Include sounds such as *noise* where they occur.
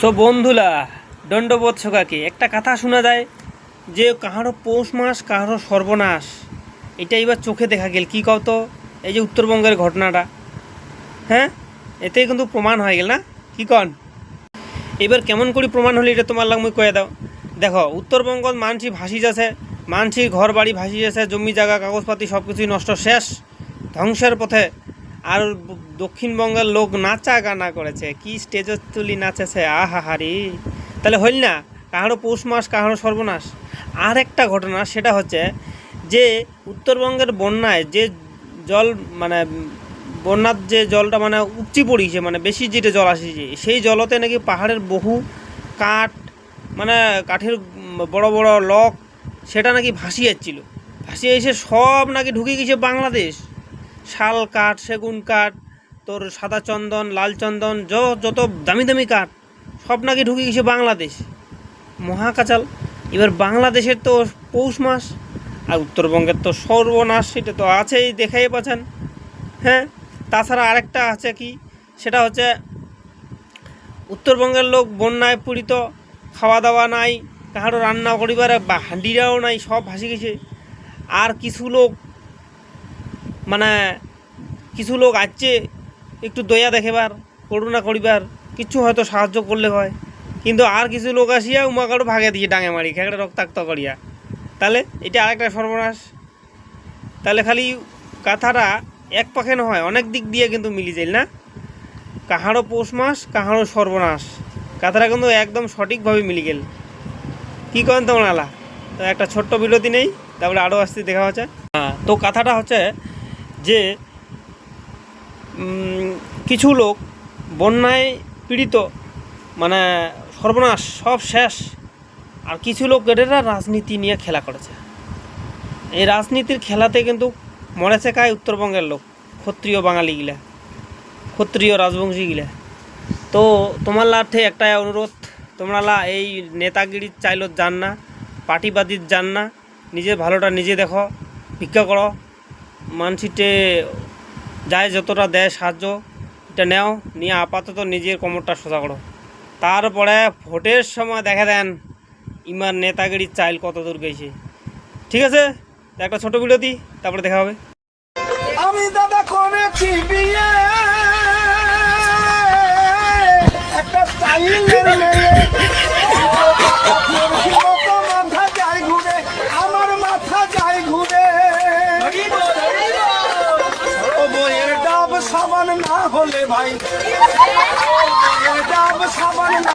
So বন্ধুলা দণ্ডবোধ সকাকে একটা কথা শোনা যায় যে কাহারও পৌষ মাস কাহারও সর্বনাশ এটা এবার চোখে দেখা গেল। কী কও তো? এই যে উত্তরবঙ্গের ঘটনাটা। হ্যাঁ? এতেই কিন্তু প্রমাণ হয়ে গেল না? কি কন? এবার কেমন করে প্রমাণ হলো এটা তোমার লাগ মুই কয়ে দাও। দেখো উত্তরবঙ্গ মানসি ভাসি যাচ্ছে মানসির ঘর বাড়ি ভাসি যাচ্ছে, জমি জায়গা, কাগজপাতি সব কিছুই নষ্ট, শেষ। ধ্বংসের পথে আর দক্ষিণবঙ্গের লোক নাচা গানা করেছে। কি স্টেজে তুলি নাচেছে? আহা হারি তাহলে হইল না কাহারও পৌষ মাস কাহারও সর্বনাশ। আর একটা ঘটনা, সেটা হচ্ছে যে উত্তরবঙ্গের বন্যায় যে জল মানে বন্যার যে জলটা মানে উপচি পড়িছে মানে বেশি যেটা জল আসিছে, সেই জলতে নাকি পাহাড়ের বহু কাঠ মানে কাঠের বড় বড় লক, সেটা নাকি ভাসিয়ে যাচ্ছিল। ভাসিয়ে এসে সব নাকি ঢুকে গেছে বাংলাদেশ। শাল কাঠ, সেগুন কাঠ, তোর সাদা চন্দন, লাল চন্দন যত দামি দামি কাঠ, সব নাকি ঢুকে গেছে বাংলাদেশ। মহাকাচাল। এবার বাংলাদেশের তো পৌষ মাস, আর উত্তরবঙ্গের তো সর্বনাশ, সেটা তো আছেই, দেখাই পাচ্ছেন। হ্যাঁ তাছাড়া আরেকটা আছে কি? সেটা হচ্ছে উত্তরবঙ্গের লোক বন্যায় পীড়িত খাওয়া দাওয়া নাই কাহারও রান্না করিবার বা হাঁডিরাও নাই, সব ভাসি গেছে। আর কিছু লোক মানে কিছু লোক আসছে, একটু দয়া দেখাবার, করুণা করিবার, কিছু হয়তো সাহায্য করলে হয়। কিন্তু আর কিছু লোক আসিয়া উমাকারও ভাগে দিয়ে ডাঙে মারি, খেকড়ে রক্তাক্ত করিয়া। তাহলে এটা আরেকটা সর্বনাশ। তাহলে খালি কথাটা এক পাখে নহয় অনেক দিক দিয়ে কিন্তু মিলি যায়, না? কাহারও পৌষ মাস কাহারও সর্বনাশ। কথাটা কিন্তু একদম সঠিকভাবে মিলি গেল। কী করেন তোমরা আলা? তো একটা ছোট্ট বিরতি নেই, তারপরে আরও আসতে দেখা হচ্ছে। হ্যাঁ তো কথাটা হচ্ছে যে কিছু লোক বন্যায় পীড়িত মানে সর্বনাশ, সব শেষ। আর কিছু লোক এরা রাজনীতি নিয়ে খেলা করেছে। এই রাজনীতির খেলাতে কিন্তু মরেছে কায় উত্তরবঙ্গের লোক? ক্ষত্রিয় বাঙালিগুলা ক্ষত্রিয় রাজবংশীগুলা তো তোমার লাঠে একটাই অনুরোধ তোমরালা এই নেতাগিরির চাইলত যান না, পার্টিবাদীর যান না, নিজের ভালোটা নিজে দেখো, ভিক্ষা করো। মানসিটে যায় যতটা দেয় সাহায্য, এটা নেও, নিয়ে আপাতত নিজের কোমরটা সোজা করো। তারপরে ভোটের সময় দেখা দেন, ইমার নেতাগিরির চাইল কত দূর গেছে। ঠিক আছে? একটা ছোট ভিডিও দিই, তারপরে দেখা হবে। আমি দাদা করেছি বিয়ে সাবান না হলে ভাই। *laughs* ডাব সাবান না।